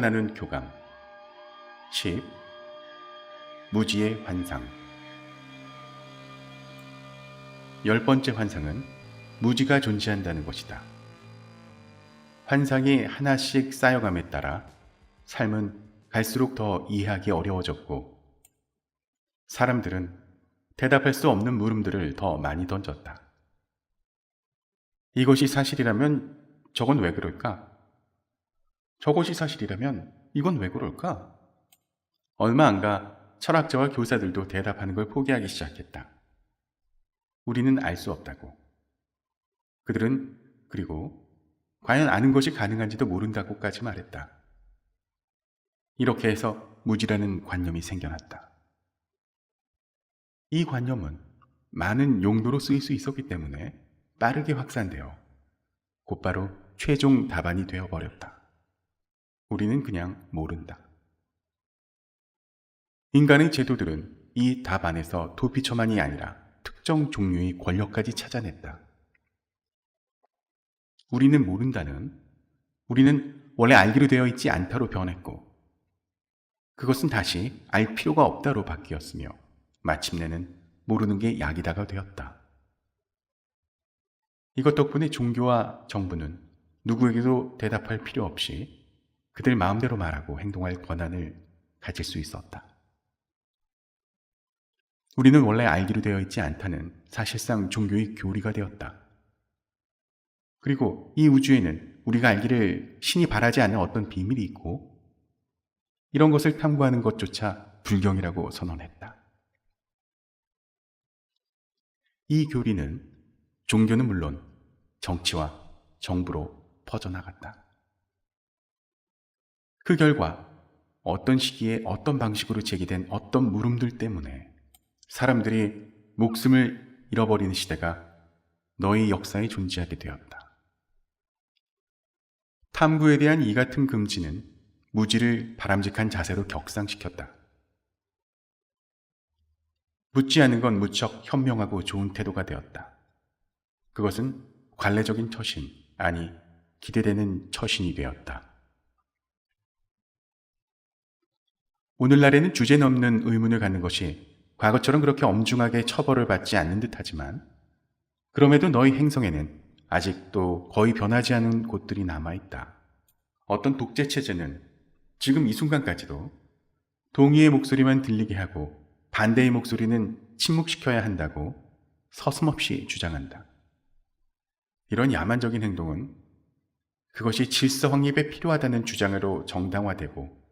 나눈 교감 10. 무지의 환상 열 번째 환상은 무지가 존재한다는 것이다. 환상이 하나씩 쌓여감에 따라 삶은 갈수록 더 이해하기 어려워졌고 사람들은 대답할 수 없는 물음들을 더 많이 던졌다. 이것이 사실이라면 저건 왜 그럴까? 저것이 사실이라면 이건 왜 그럴까? 얼마 안 가 철학자와 교사들도 대답하는 걸 포기하기 시작했다. 우리는 알 수 없다고. 그들은 그리고 과연 아는 것이 가능한지도 모른다고까지 말했다. 이렇게 해서 무지라는 관념이 생겨났다. 이 관념은 많은 용도로 쓰일 수 있었기 때문에 빠르게 확산되어 곧바로 최종 답안이 되어버렸다. 우리는 그냥 모른다. 인간의 제도들은 이 답 안에서 도피처만이 아니라 특정 종류의 권력까지 찾아냈다. 우리는 모른다는 우리는 원래 알기로 되어 있지 않다로 변했고 그것은 다시 알 필요가 없다로 바뀌었으며 마침내는 모르는 게 약이다가 되었다. 이것 덕분에 종교와 정부는 누구에게도 대답할 필요 없이 그들 마음대로 말하고 행동할 권한을 가질 수 있었다. 우리는 원래 알기로 되어 있지 않다는 사실상 종교의 교리가 되었다. 그리고 이 우주에는 우리가 알기를 신이 바라지 않는 어떤 비밀이 있고 이런 것을 탐구하는 것조차 불경이라고 선언했다. 이 교리는 종교는 물론 정치와 정부로 퍼져나갔다. 그 결과 어떤 시기에 어떤 방식으로 제기된 어떤 물음들 때문에 사람들이 목숨을 잃어버리는 시대가 너희 역사에 존재하게 되었다. 탐구에 대한 이 같은 금지는 무지를 바람직한 자세로 격상시켰다. 묻지 않은 건 무척 현명하고 좋은 태도가 되었다. 그것은 관례적인 처신, 아니 기대되는 처신이 되었다. 오늘날에는 주제 넘는 의문을 갖는 것이 과거처럼 그렇게 엄중하게 처벌을 받지 않는 듯하지만 그럼에도 너희 행성에는 아직도 거의 변하지 않은 곳들이 남아있다. 어떤 독재 체제는 지금 이 순간까지도 동의의 목소리만 들리게 하고 반대의 목소리는 침묵시켜야 한다고 서슴없이 주장한다. 이런 야만적인 행동은 그것이 질서 확립에 필요하다는 주장으로 정당화되고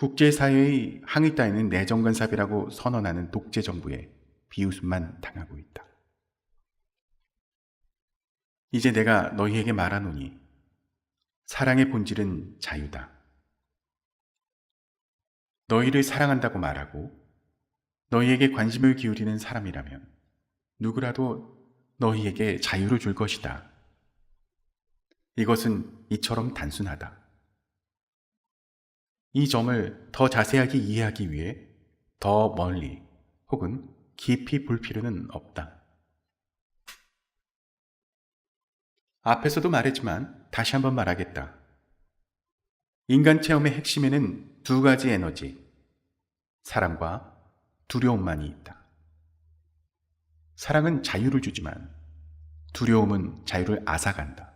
국제사회의 항의 따위는 내정간삽이라고 선언하는 독재 정부에 비웃음만 당하고 있다. 이제 내가 너희에게 말하노니 사랑의 본질은 자유다. 너희를 사랑한다고 말하고 너희에게 관심을 기울이는 사람이라면 누구라도 너희에게 자유를 줄 것이다. 이것은 이처럼 단순하다. 이 점을 더 자세하게 이해하기 위해 더 멀리 혹은 깊이 볼 필요는 없다. 앞에서도 말했지만 다시 한번 말하겠다. 인간 체험의 핵심에는 두 가지 에너지, 사랑과 두려움만이 있다. 사랑은 자유를 주지만 두려움은 자유를 앗아간다.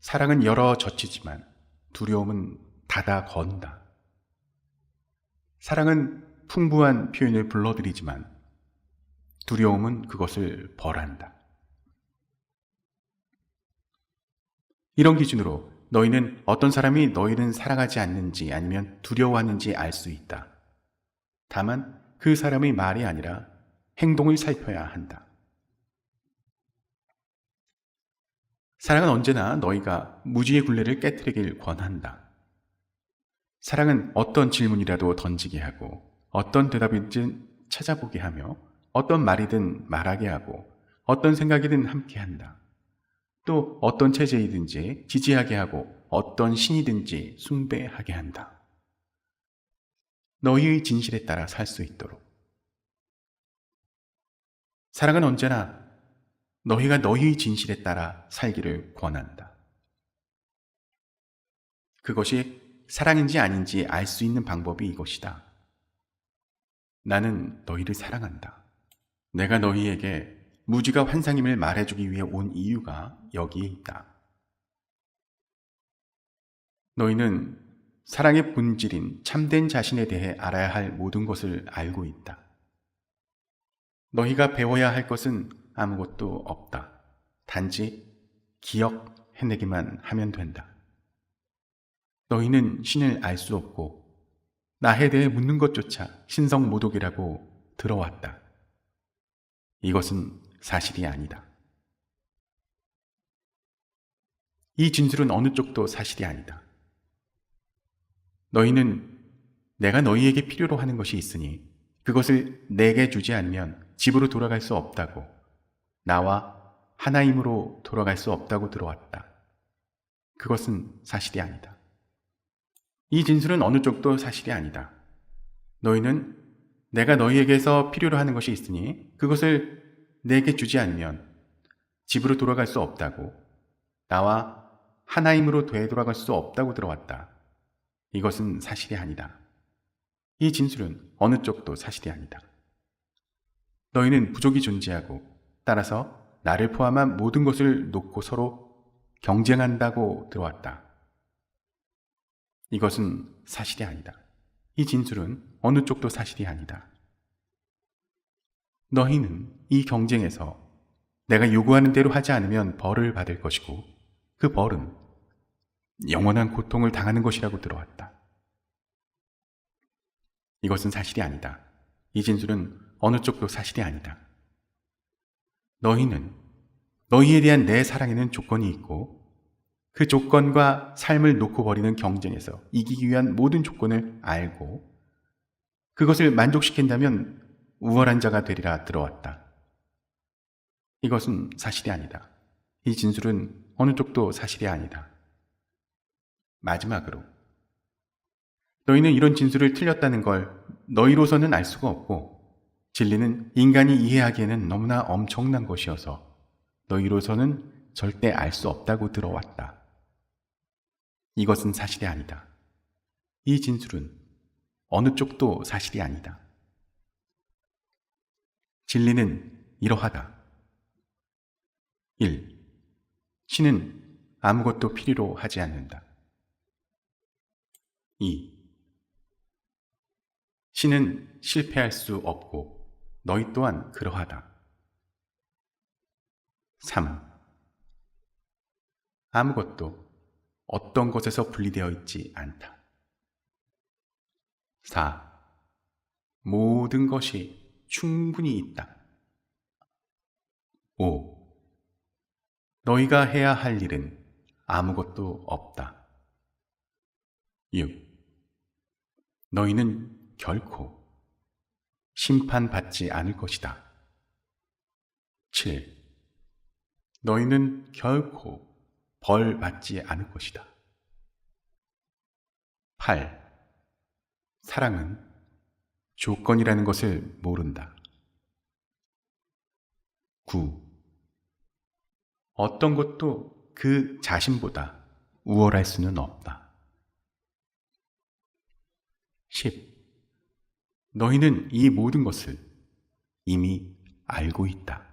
사랑은 열어 젖히지만 두려움은 닫아 건다. 사랑은 풍부한 표현을 불러들이지만 두려움은 그것을 벌한다. 이런 기준으로 너희는 어떤 사람이 너희는 사랑하지 않는지 아니면 두려워하는지 알 수 있다. 다만 그 사람의 말이 아니라 행동을 살펴야 한다. 사랑은 언제나 너희가 무지의 굴레를 깨뜨리길 권한다. 사랑은 어떤 질문이라도 던지게 하고 어떤 대답이든 찾아보게 하며 어떤 말이든 말하게 하고 어떤 생각이든 함께 한다. 또 어떤 체제이든지 지지하게 하고 어떤 신이든지 숭배하게 한다. 너희의 진실에 따라 살 수 있도록. 사랑은 언제나 너희가 너희의 진실에 따라 살기를 권한다. 그것이 사랑인지 아닌지 알 수 있는 방법이 이것이다. 나는 너희를 사랑한다. 내가 너희에게 무지가 환상임을 말해주기 위해 온 이유가 여기에 있다. 너희는 사랑의 본질인 참된 자신에 대해 알아야 할 모든 것을 알고 있다. 너희가 배워야 할 것은 아무것도 없다. 단지 기억해내기만 하면 된다. 너희는 신을 알 수 없고 나에 대해 묻는 것조차 신성 모독이라고 들어왔다. 이것은 사실이 아니다. 이 진술은 어느 쪽도 사실이 아니다. 너희는 내가 너희에게 필요로 하는 것이 있으니 그것을 내게 주지 않으면 집으로 돌아갈 수 없다고 나와 하나임으로 돌아갈 수 없다고 들어왔다. 그것은 사실이 아니다. 이 진술은 어느 쪽도 사실이 아니다. 너희는 내가 너희에게서 필요로 하는 것이 있으니 그것을 내게 주지 않으면 집으로 돌아갈 수 없다고 나와 하나임으로 되돌아갈 수 없다고 들어왔다. 이것은 사실이 아니다. 이 진술은 어느 쪽도 사실이 아니다. 너희는 부족이 존재하고 따라서 나를 포함한 모든 것을 놓고 서로 경쟁한다고 들어왔다. 이것은 사실이 아니다. 이 진술은 어느 쪽도 사실이 아니다. 너희는 이 경쟁에서 내가 요구하는 대로 하지 않으면 벌을 받을 것이고 그 벌은 영원한 고통을 당하는 것이라고 들어왔다. 이것은 사실이 아니다. 이 진술은 어느 쪽도 사실이 아니다. 너희는 너희에 대한 내 사랑에는 조건이 있고 그 조건과 삶을 놓고 버리는 경쟁에서 이기기 위한 모든 조건을 알고 그것을 만족시킨다면 우월한 자가 되리라 들어왔다. 이것은 사실이 아니다. 이 진술은 어느 쪽도 사실이 아니다. 마지막으로 너희는 이런 진술을 틀렸다는 걸 너희로서는 알 수가 없고 진리는 인간이 이해하기에는 너무나 엄청난 것이어서 너희로서는 절대 알 수 없다고 들어왔다. 이것은 사실이 아니다. 이 진술은 어느 쪽도 사실이 아니다. 진리는 이러하다. 1. 신은 아무것도 필요로 하지 않는다. 2. 신은 실패할 수 없고 너희 또한 그러하다. 3. 아무것도 어떤 것에서 분리되어 있지 않다. 4. 모든 것이 충분히 있다. 5. 너희가 해야 할 일은 아무것도 없다. 6. 너희는 결코 심판받지 않을 것이다. 7. 너희는 결코 벌 받지 않을 것이다. 8. 사랑은 조건이라는 것을 모른다. 9. 어떤 것도 그 자신보다 우월할 수는 없다. 10. 너희는 이 모든 것을 이미 알고 있다.